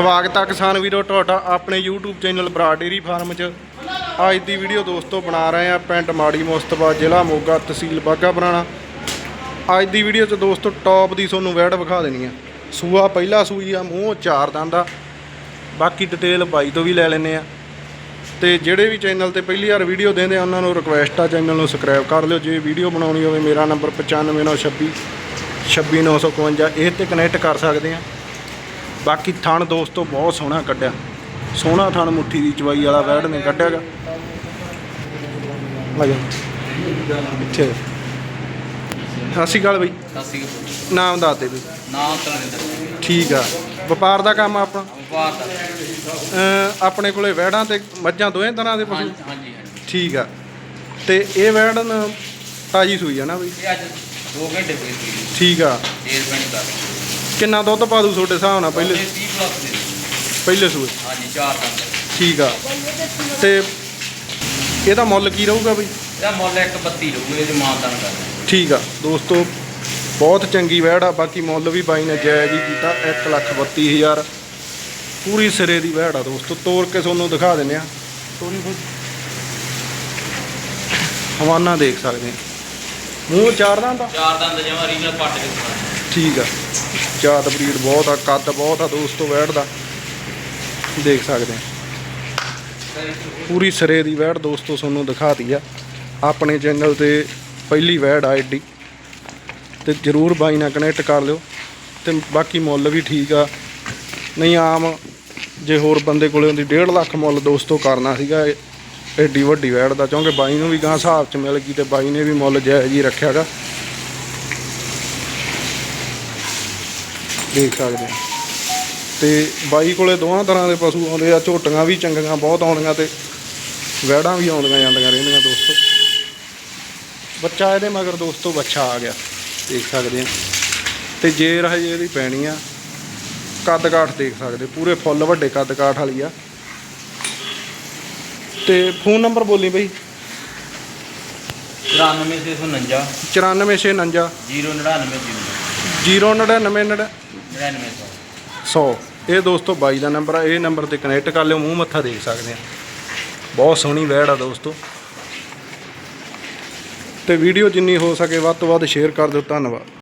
ਸਵਾਗਤ ਆ ਕਿਸਾਨ ਵੀਰੋ, ਤੁਹਾਡਾ ਆਪਣੇ YouTube channel Brar dairy farm 'ਚ। ਅੱਜ ਦੀ ਵੀਡੀਓ ਦੋਸਤੋ ਬਣਾ ਰਹੇ ਆ ਪਿੰਡ ਮਾੜੀ ਮੁਸਤਫਾ, ਜ਼ਿਲ੍ਹਾ ਮੋਗਾ ਤਹਿਸੀਲ ਬਾਗਾ ਪੁਰਾਣਾ। ਅੱਜ ਦੀ ਵੀਡੀਓ 'ਚ ਦੋਸਤੋ ਟੌਪ ਦੀ ਤੁਹਾਨੂੰ ਵੈੜ ਵਿਖਾ ਦੇਣੀ ਆ। ਸੂਆ ਪਹਿਲਾ ਸੂਈ ਆ, ਮੂੰਹ ਚਾਰ ਦੰਦ ਆ। ਬਾਕੀ ਡਿਟੇਲ ਬਾਈ ਤੋਂ ਵੀ ਲੈ ਲੈਨੇ ਆ। ਤੇ ਜਿਹੜੇ ਵੀ ਚੈਨਲ ਤੇ ਪਹਿਲੀ ਵਾਰ ਵੀਡੀਓ ਦੇਂਦੇ ਆ, ਉਹਨਾਂ ਨੂੰ ਰਿਕੁਐਸਟ ਆ ਚੈਨਲ ਨੂੰ ਸਬਸਕ੍ਰਾਈਬ ਕਰ ਲਿਓ। ਜੇ ਵੀਡੀਓ ਬਣਾਉਣੀ ਹੋਵੇ, ਮੇਰਾ ਨੰਬਰ 95926 26951 ਇਹ ਤੇ ਕਨੈਕਟ ਕਰ ਸਕਦੇ ਆ। ਬਾਕੀ ਥਣ ਦੋਸਤੋ ਬਹੁਤ ਸੋਹਣਾ ਕੱਢਿਆ। ਸੋਹਣਾ ਥਣ ਮੁੱਠੀ ਦੀ ਚਵਾਈ ਵਾਲਾ ਵੈੜ ਨੇ ਕੱਢਿਆਗਾ। ਜਾ। ਇੱਥੇ। ਸਤਿ ਸ਼੍ਰੀ ਅਕਾਲ ਬਈ। ਸਸੀ ਨਾਮ ਦੱਸ ਦੇ ਬਈ। ਨਾਮ ਸਿੰਘ ਠੀਕ ਆ। ਵਪਾਰ ਦਾ ਕੰਮ ਆ ਆਪਣਾ? ਵਪਾਰ ਦਾ। ਅਹ ਆਪਣੇ ਕੋਲੇ ਵੈੜਾਂ ਤੇ ਮੱਝਾਂ ਦੋਵੇਂ ਤਰ੍ਹਾਂ ਦੇ ਪਸ਼ੂ? ਹਾਂਜੀ ਹਾਂਜੀ ਹਾਂਜੀ। ਠੀਕ ਆ। ਤੇ ਇਹ ਵੈੜਨ ਤਾਜੀ ਸੂਈ ਆ ਨਾ ਬਈ? ਇਹ ਅੱਜ 2 ਘੰਟੇ ਪਈ ਸੀ। ਠੀਕ ਆ। ਡੇਢ ਮਿੰਟ ਦਾ। ਕਿੰਨਾ ਦੁੱਧ ਪਾ ਦੂ ਤੁਹਾਡੇ ਹਿਸਾਬ ਨਾਲ? ਪਹਿਲੇ 30 ਪਲੱਸ ਦੇ ਪਹਿਲੇ ਸੂਏ। ਹਾਂਜੀ ਚਾਰ ਦੰਦ ਠੀਕ ਆ। ਤੇ ਇਹਦਾ ਮੁੱਲ ਕੀ ਰਹੂਗਾ ਬਈ? ਇਹਦਾ ਮੁੱਲ ਇੱਕ 32 ਰਹੂ ਇਹਦੇ ਮਾਨਦਾਨ ਦਾ ਠੀਕ ਆ। ਦੋਸਤੋ ਬਹੁਤ ਚੰਗੀ ਵੈੜ ਆ ਬਾਕੀ ਮੁੱਲ ਵੀ ਬਾਈ ਨੇ ਜਾਇਜ਼ ਹੀ ਕੀਤਾ 132000 ਪੂਰੀ ਸਿਰੇ ਦੀ ਵੈੜ ਆ ਦੋਸਤੋ ਤੋੜ ਕੇ ਤੁਹਾਨੂੰ ਦਿਖਾ ਦਿੰਨੇ ਆ। ਤੋਰੀ ਹਵਾਨਾ ਦੇਖ ਸਕਦੇ ਆ। ਮੂੰਹ ਚਾਰ ਦਾ ਚਾਰ ਦੰਦ ਜਮਾ ਰੀਜਨਲ ਪੱਟ ਕੇ। ਠੀਕ ਆ। ਜਾਤ ਬਰੀਡ ਬਹੁਤ ਆ, ਕੱਦ ਬਹੁਤ ਆ, ਦੋਸਤੋ ਵੈੜ ਦਾ। ਦੇਖ ਸਕਦੇ ਆ। ਪੂਰੀ ਸਿਰੇ ਦੀ ਵੈੜ ਦੋਸਤੋ ਤੁਹਾਨੂੰ ਦਿਖਾਤੀ ਆ। ਆਪਣੇ ਚੈਨਲ ਤੇ ਪਹਿਲੀ ਵੈੜ ਆ ਐਡੀ ਤੇ ਜਰੂਰ ਬਾਈ ਨਾਲ ਕਨੈਕਟ ਕਰ ਲਿਓ। ਤੇ ਬਾਕੀ ਮੁੱਲ ਵੀ ਠੀਕ ਆ। ਨਹੀਂ, ਆਮ ਜੇ ਹੋਰ ਬੰਦੇ ਕੋਲੇ ਹੁੰਦੀ 1.5 ਲੱਖ ਮੁੱਲ ਦੋਸਤੋ ਕਰਨਾ ਸੀਗਾ ਐਡੀ ਵੱਡੀ ਵੈੜ ਦਾ, ਕਿਉਂਕਿ ਬਾਈ ਨੂੰ ਵੀ ਗਾਂ ਹਿਸਾਬ ਚ ਮਿਲ ਗਈ ਤੇ ਬਾਈ ਨੇ ਵੀ ਮੁੱਲ ਜਾਇਜ਼ ਹੀ ਰੱਖਿਆਗਾ ਦੇਖ ਸਕਦੇ ਆ ਤੇ ਬਾਈ ਕੋਲੇ ਦੋਹਾਂ ਤਰ੍ਹਾਂ ਦੇ ਪਸ਼ੂ ਆਉਂਦੇ ਆ ਝੋਟੀਆਂ ਵੀ ਚੰਗੀਆਂ ਬਹੁਤ ਆਉਂਦੀਆਂ ਤੇ ਵੈੜਾਂ ਵੀ ਆਉਂਦੀਆਂ ਜਾਂਦੀਆਂ ਰਹਿੰਦੀਆਂ ਦੋਸਤੋ। ਬੱਚਾ ਇਹਦੇ ਮਗਰ ਦੋਸਤੋ ਬੱਚਾ ਆ ਗਿਆ ਦੇਖ ਸਕਦੇ ਆ ਤੇ ਜੇਰ ਹਜੇ ਇਹਦੀ ਪੈਣੀ ਆ ਕੱਦ ਕਾਠ ਦੇਖ ਸਕਦੇ ਪੂਰੇ ਫੁੱਲ ਵੱਡੇ ਕੱਦ ਕਾਠ ਵਾਲੀ ਆ। ਤੇ ਫੋਨ ਨੰਬਰ ਬੋਲੀ ਬਈ। 94649 94649 099 099 100 ਇਹ ਦੋਸਤੋ ਬਾਈ ਦਾ ਨੰਬਰ ਆ, ਇਹ ਨੰਬਰ ਤੇ ਕਨੈਕਟ ਕਰ ਲਿਓ, ਮੂੰਹ ਮੱਥਾ ਦੇਖ ਸਕਦੇ ਆ। ਬਹੁਤ ਸੋਹਣੀ ਵੈੜ ਆ ਦੋਸਤੋ। ਤੇ ਵੀਡੀਓ ਜਿੰਨੀ ਹੋ ਸਕੇ ਵੱਧ ਤੋਂ ਵੱਧ ਸ਼ੇਅਰ ਕਰ ਦਿਓ, ਧੰਨਵਾਦ।